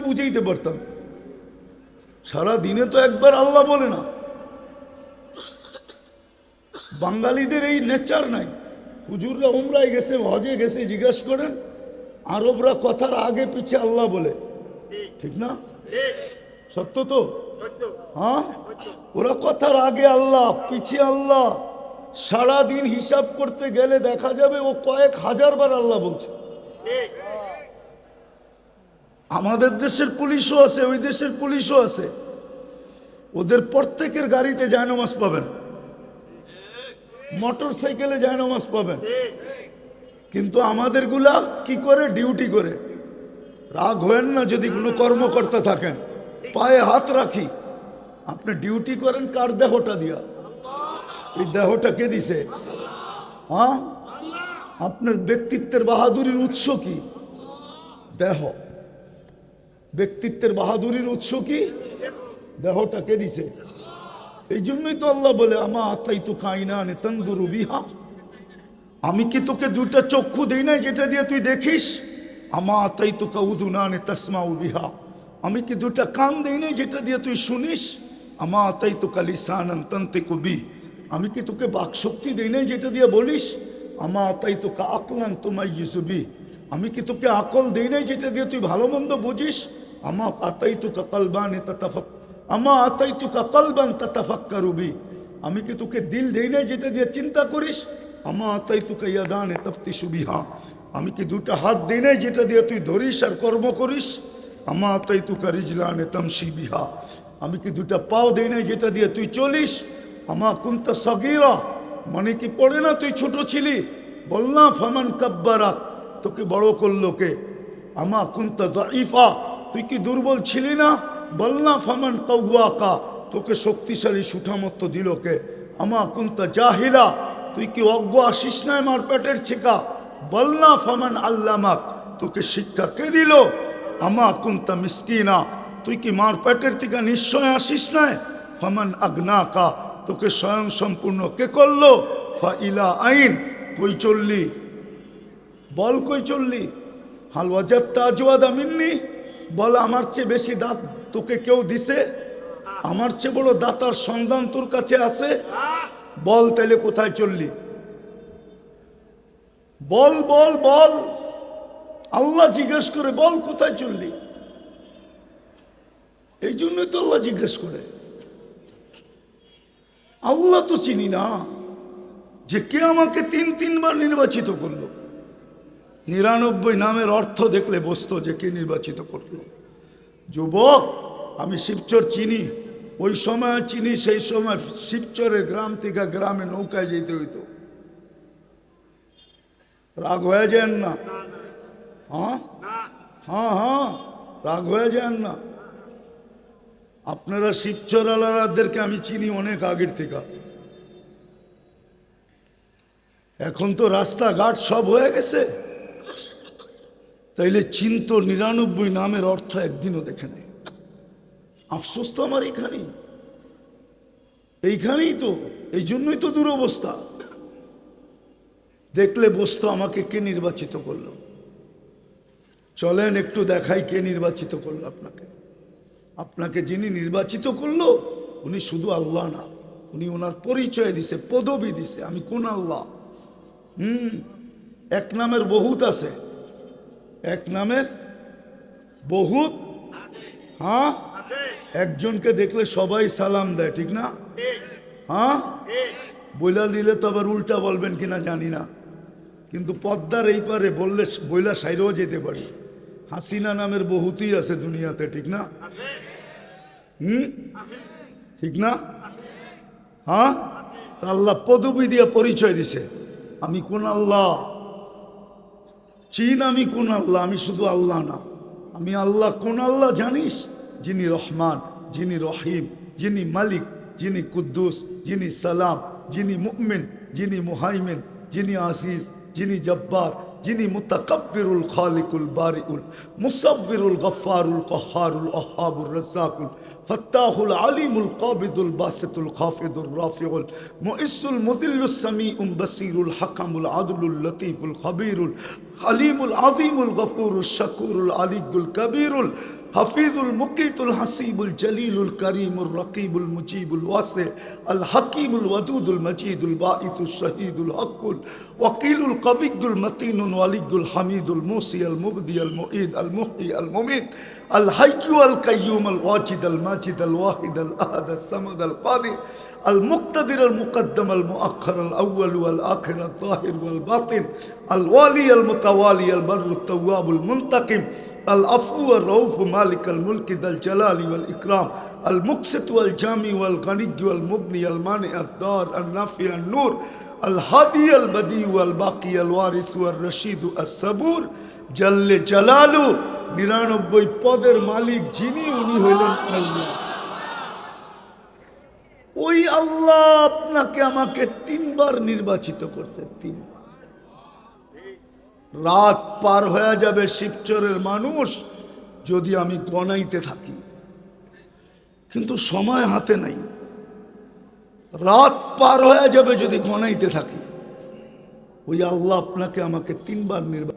বুঝাইতে পারতাম। সারা দিনে তো একবার আল্লাহ বলে না। বাঙালিদের এই নেচার নাই। হুজুররা উমরায় গেছে, হজে গেছে, জিজ্ঞেস করেন, আরবরা কথার আগে পিছে আল্লাহ বলে। ঠিক না? সত্য তো? হ্যাঁ? ওরা কথার আগে আল্লাহ, পিছে আল্লাহ। সারা দিন হিসাব করতে গেলে দেখা যাবে ও কয়েক হাজার বার আল্লাহ বলছে। আমাদের দেশের পুলিশও আছে, ওই দেশের পুলিশও আছে। ওদের প্রত্যেকের গাড়িতে জায়নামাজ পাবেন। মোটর সাইকেলে জায়নামাজ পাবেন। কিন্তু আমাদেরগুলা কি করে? ডিউটি করে। রাগ হয়েন না যদি কোনো কর্মকর্তা থাকেন। পায়ে হাত রাখি। আপনি ডিউটি করেন কার দেহটা দিয়া? এই দেহটা কে দিছে? হ্যাঁ? আপনার ব্যক্তিত্বের বাহাদুরির উৎস কি? দেহ। ব্যক্তিত্বের বাহাদুরির উৎস কি? দেহটা কে দিছে। এই জন্যই তো আল্লাহ বলে, আমা আতাই তো কাইনা নে তন্দুরু বিহা। আমি কি তোকে দুইটা চক্ষু দেই নাই যেটা দিয়ে তুই দেখিস? আমা আতাই তো কাউদু না নে তসমা বিহা। আমি কি দুটা কান দেই নাই যেটা দিয়ে তুই শুনিস? আমা আতাই তো কালিসানন তন্তে কবি আমি কি তোকে বাকশক্তি দেই নাই যেটা দিয়ে বলিস? আমা আতাই তো কা আকলান তোমাই ইসুবি আমি কি তোকে আকল দেই নাই যেটা দিয়ে তুই ভালো মন্দ বুঝিস? আমা আতাই তো কালবান তাফাক আমা আতাই তো কালবান তাফাক্কারুবি আমি কি তোকে দিল দেই নাই যেটা দিয়ে চিন্তা করিস? আমা আতাই তো ইয়াদানে তপ্তি সুবিহা আমি কি দুটা হাত দিই নাই যেটা দিয়ে তুই ধরিস আর কর্ম করিস? আমা আতাই তো রিজলানে তমসি বিহা। আমি কি দুটা পাও দেই নাই যেটা দিয়ে তুই চলিস? আমা কুন্তা সগিরা। মানে কি পড়ে না তুই ছোট ছিলি? বল না ফামান কাব্বারা তোকে বড় করল কে? আমা কুন্তা দাইফা তুই কি দুর্বল ছিলি না? বল না ফামান কৌয়াকা তোকে শক্তিশালী সুঠামত্ব দিল কে? আমা কুন্তা জাহিলা, তুই কি অজ্ঞ আসিস না আমার পেটের ছেকা? বল না ফামান আল্লামাক, তোকে শিক্ষা কে দিল? আমা কুন্তা মিসকিনা, তুই কি মার পেটের থেকে নিশ্চয় আসিস না ফামান আগ্নাকা, তোকে স্বয়ং সম্পূর্ণ কে করল? ফা ইলা আইন, কই চললি? বল কই চললি? হালওয়াজার তাজওয়াদ আমিননি বল, আমার চেয়ে বেশি দাঁত তোকে কেউ দিছে? আমার চেয়ে বড় দাতার সন্ধান তোর কাছে আছে? বল, তাইলে কোথায় চললি? বল বল বল। আল্লাহ জিজ্ঞেস করে, বল, কোথায় চললি? এই জন্যই তো আল্লাহ জিজ্ঞেস করে। আল্লাহ তো চিনি না যে কে আমাকে তিন, তিনবার নির্বাচিত করল। নিরানব্বই নামের অর্থ দেখলে বসতো যে কে নির্বাচিত করল। যুবক, আমি শিবচর চিনি। ওই সময় চিনি, সেই সময় শিবচরের গ্রাম থেকে গ্রামে নৌকায় যেতে হইতো। রাগ হয়ে যান না। হ্যাঁ? হ্যাঁ হ্যাঁ রাগ হয়ে যান না। আপনারা শিবচর আলারাদেরকে আমি চিনি অনেক আগের থেকে। এখন তো রাস্তাঘাট সব হয়ে গেছে। তাইলে চিন্ত নিরানব্বই নামের অর্থ একদিনও দেখে নেই। আফসোস তো আমার এইখানেই। এইখানেই তো, এই জন্যই তো দুরবস্থা। দেখলে বসতো আমাকে কে নির্বাচিত করল? চলেন একটু দেখাই কে নির্বাচিত করল আপনাকে। আপনাকে যিনি নির্বাচিত করল, উনি শুধু আল্লাহ না, উনি ওনার পরিচয় দিছে, পদবি দিছে, আমি কোন আল্লাহ? হুম, এক নামের বহুত আছে। এক নামের বহুত হ্যাঁ? একজনকে দেখলে সবাই সালাম দেয়, ঠিক না? হ্যাঁ? বইলা দিলে তো আবার উল্টা বলবেন কিনা জানি না। কিন্তু পদ্মার এই পারে বললে বইলা সাইরেও যেতে পারি। হাসিনা নামের বহুতই আছে দুনিয়াতে, ঠিক না? হুম? ঠিক না? হ্যাঁ? আল্লাহ পদবি দিয়ে পরিচয় দিছে। আমি কোন আল্লাহ চিন আমি কোন আল্লাহ, আমি শুধু আল্লাহ না। আমি আল্লাহ কোন আল্লাহ জানিস? যিনি রহমান, যিনি রহিম, যিনি মালিক, যিনি কুদ্দুস, যিনি সালাম, যিনি মুমিন, যিনি মুহাইমিন, যিনি আসিস, যিনি জব্বার যিনি মুতাকাব্বিরুল খালিকুল বারিউল মুসাব্বিরুল গফফারুল কহারুল আহাবুর রাজ্জাকুল ফাত্তাহুল আলিমুল কাবিদুল বাসিতুল খাফিদুল রাফিউল মুইসুল মুদিল্লুস সামিউল বাসিরুল হাকামুল আদলুল লতিফুল খবীরুল হালিমুল আযীমুল গফুরুল শাকুরুল আলিকুল কবীরুল حفيظ المقيت الحسيب الجليل الكريم الرقيب المجيب الواسع الحكيم الودود المجيد الباعث الشهيد الحق الوكيل القوي المتين الولي الحميد الموصي المبدي المعيد المحيي المميت الحي القيوم الواجد الماجد الواحد الأحد الصمد القادر المقتدر المقدم المؤخر الأول والآخر الظاهر والباطن الوالي المتوالي البر التواب المنتقم العفو الرؤوف مالك الملك ذا الجلال والإكرام المقسط والجامي والغني والمغني المانع الدار النافع النور الهادي البديع والباقي الوارث والرشيد الصبور جل جلاله নিরানব্বই পদের মালিক যিনি উনি হইলেন আল্লাহ ওই আল্লাহ আপনাকে আমাকে তিনবার নির্বাচিত করছে তিনবার রাত পার হয়ে যাবে শিবচরের মানুষ যদি আমি গনাইতে থাকি। কিন্তু সময় হাতে নাই। রাত পার হয়ে যাবে যদি গনাইতে থাকি। ওই আল্লাহ আপনাকে আমাকে তিনবার নির্বাচন